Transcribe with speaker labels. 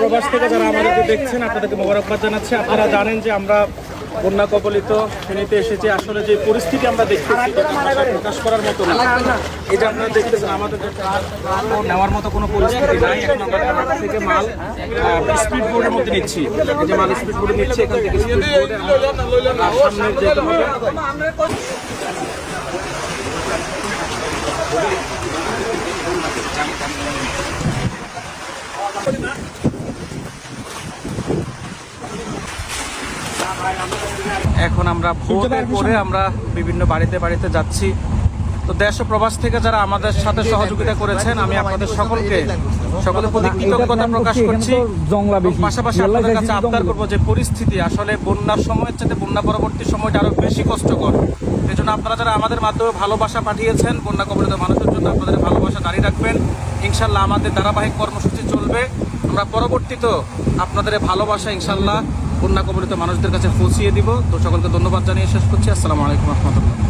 Speaker 1: প্রবাস থেকে যারা আমাদেরকে দেখছেন, আপনাদেরকে মোবারকবাদ জানাচ্ছি। আপনারা জানেন যে আমরা বন্যা কবলিত শ্রেণীতে এসেছি। আসলে যে পরিস্থিতি আমরা দেখতেছি প্রকাশ করার মতো না। এই যে আপনারা দেখতেছেন, আমাদের নেওয়ার মতো কোনো পরিস্থিতি নাই। এখন আমরা ট্রাক থেকে মাল স্পিড বোর্ডের মধ্যে নিচ্ছি। এই যে মাল স্পিড বোর্ডে নিচ্ছি, এখান থেকে স্পিড বোর্ডে সামনে যেতে হবে এখন আমরা ভোটের পরে আমরা বিভিন্ন বাড়িতে বাড়িতে যাচ্ছি। তো দেশ ও প্রবাস থেকে যারা আমাদের সাথে সহযোগিতা করেছেন আমি আপনাদের সকলকে সকলের প্রতি কৃতজ্ঞতা প্রকাশ করছি পাশাপাশি আপনাদের কাছে আবদার করব যে পরিস্থিতি আসলে বন্যার সময়ের চাইতে বন্যা পরবর্তী সময়টা আরও বেশি কষ্টকর। এই জন্য আপনারা যারা আমাদের মাধ্যমে ভালোবাসা পাঠিয়েছেন বন্যা কবলিত মানুষের জন্য আপনাদের ভালোবাসা জারি রাখবেন। ইনশাল্লাহ আমাদের ধারাবাহিক কর্মসূচি চলবে। আমরা পরবর্তীতে আপনাদের ভালোবাসা ইনশাল্লাহ বন্যা কবলিত মানুষদের কাছে পৌঁছিয়ে দিব। তো সকলকে ধন্যবাদ জানিয়ে শেষ করছি। আসসালামু আলাইকুম রহমতুল্লাহ।